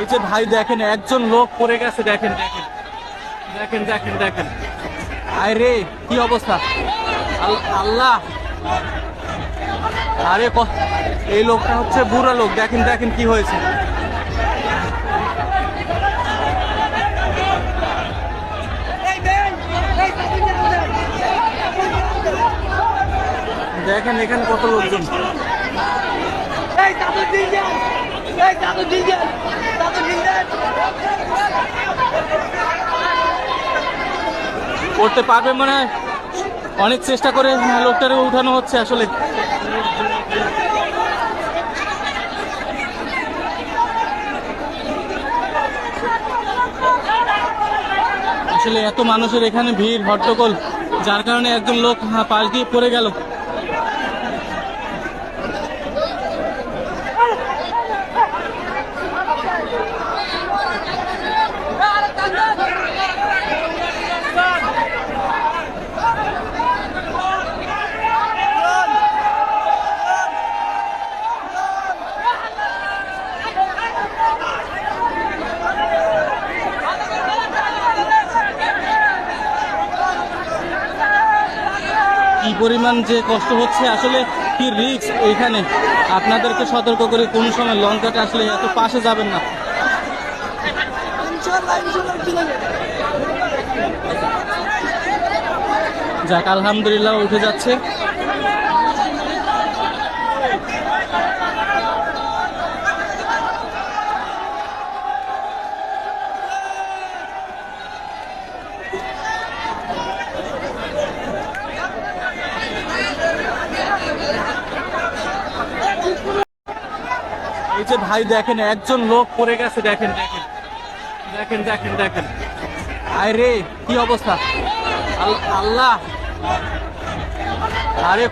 এই যে ভাই দেখেন, একজন লোক পড়ে গেছে, দেখেন দেখেন দেখেন দেখেন দেখেন। আয় রে কি অবস্থা? আল- আল্লাহ। আরে এই লোকটা হচ্ছে বুড়া লোক, দেখেন দেখেন কি হয়েছে। দেখেন এখানে কত লোকজন। করতে পারবে মানে অনেক চেষ্টা করে হ্যাঁ, লোকটারে উঠানো হচ্ছে আসলে। আসলে এত মানুষের এখানে ভিড় হট্টগোল যার কারণে একজন লোক হ্যাঁ, পাশ দিয়ে পড়ে গেল। কি পরিমাণ যে কষ্ট হচ্ছে, আসলে কি রিক্স এখানে? আপনাদেরকে সতর্ক করে কোন সময় লঙ্কাটা আসলে এত পাশে যাবেন না। যাক, আলহামদুলিল্লাহ উঠে যাচ্ছে। এই যে ভাই দেখেন, একজন লোক পড়ে গেছে, দেখেন দেখেন। দেখেন দেখেন দেখেন। আরে রে কি অবস্থা? আল্লাহ। আরে